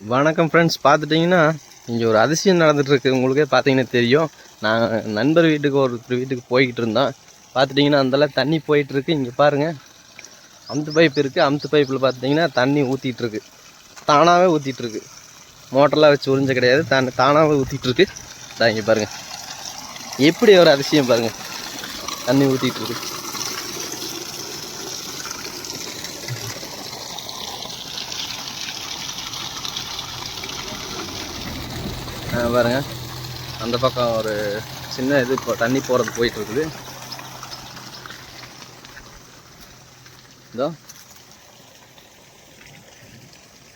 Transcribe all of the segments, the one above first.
வணக்கம் ஃப்ரெண்ட்ஸ் பார்த்துட்டிங்கன்னா இங்கே ஒரு அதிசயம் நடந்துகிட்ருக்கு உங்களுக்கே பார்த்தீங்கன்னா தெரியும். நான் நண்பர் வீட்டுக்கு ஒருத்தர் வீட்டுக்கு போய்கிட்டு இருந்தோம் பார்த்துட்டிங்கன்னா அந்தளவு தண்ணி போயிட்டுருக்கு. இங்கே பாருங்கள் அமுத்து பைப் இருக்குது அமுத்து பைப்பில் பார்த்தீங்கன்னா தண்ணி ஊற்றிட்டுருக்கு தானாகவே ஊற்றிட்டுருக்கு மோட்டர்லாம் வச்சு உறிஞ்ச கிடையாது. தான் தானாகவே ஊற்றிட்டுருக்கு தான் இங்கே பாருங்கள் எப்படி ஒரு அதிசயம் பாருங்கள் தண்ணி ஊற்றிட்டுருக்கு ஆ, பாருங்க. அந்த பக்கம் ஒரு சின்ன இது இப்போ தண்ணி போகிறது போயிட்டு இருக்குது இதோ.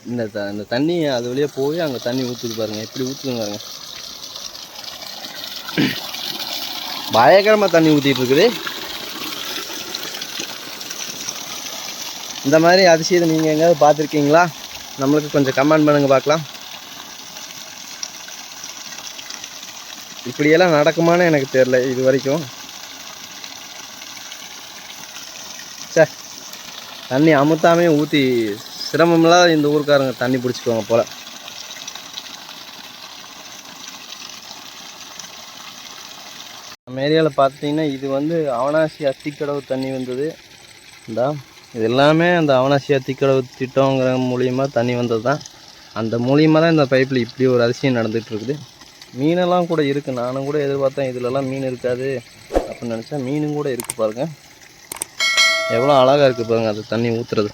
இந்த த இந்த தண்ணி அது வழியாக போய் அங்கே தண்ணி ஊற்றுது பாருங்கள் எப்படி ஊற்றுதுங்க பாருங்க. பயங்கரமாக தண்ணி ஊற்றிட்டு இருக்குது இந்த மாதிரி அதிசயத்தை நீங்கள் எங்கேயாவது பார்த்துருக்கீங்களா? நம்மளுக்கு கொஞ்சம் கமெண்ட் பண்ணுங்கள் பார்க்கலாம். இப்படியெல்லாம் நடக்குமான்னு எனக்கு தெரில இது வரைக்கும். சே தண்ணி அமுத்தாமே ஊற்றி சிரமம்லாம் இந்த ஊருக்காரங்க தண்ணி பிடிச்சிக்குவாங்க போல். நம்ம ஏரியாவில் பார்த்தீங்கன்னா இது வந்து அவனாசி அத்திக்கடவு தண்ணி வந்தது. தான் இது எல்லாமே அந்த அவனாசி அத்திக்கடவு திட்டங்கிற மூலியமாக தண்ணி வந்தது தான் அந்த மூலியமாக தான் இந்த பைப்பில் இப்படி ஒரு அதிசயம் நடந்துகிட்ருக்குது மீனெல்லாம் கூட இருக்குது நானும் கூட எதிர்பார்த்தேன் இதுலலாம் மீன் இருக்காது அப்படின்னு நினச்சா மீனும் கூட இருக்குது பாருங்கள் எவ்வளோ அழகாக இருக்குது பாருங்கள் அது தண்ணி ஊற்றுறது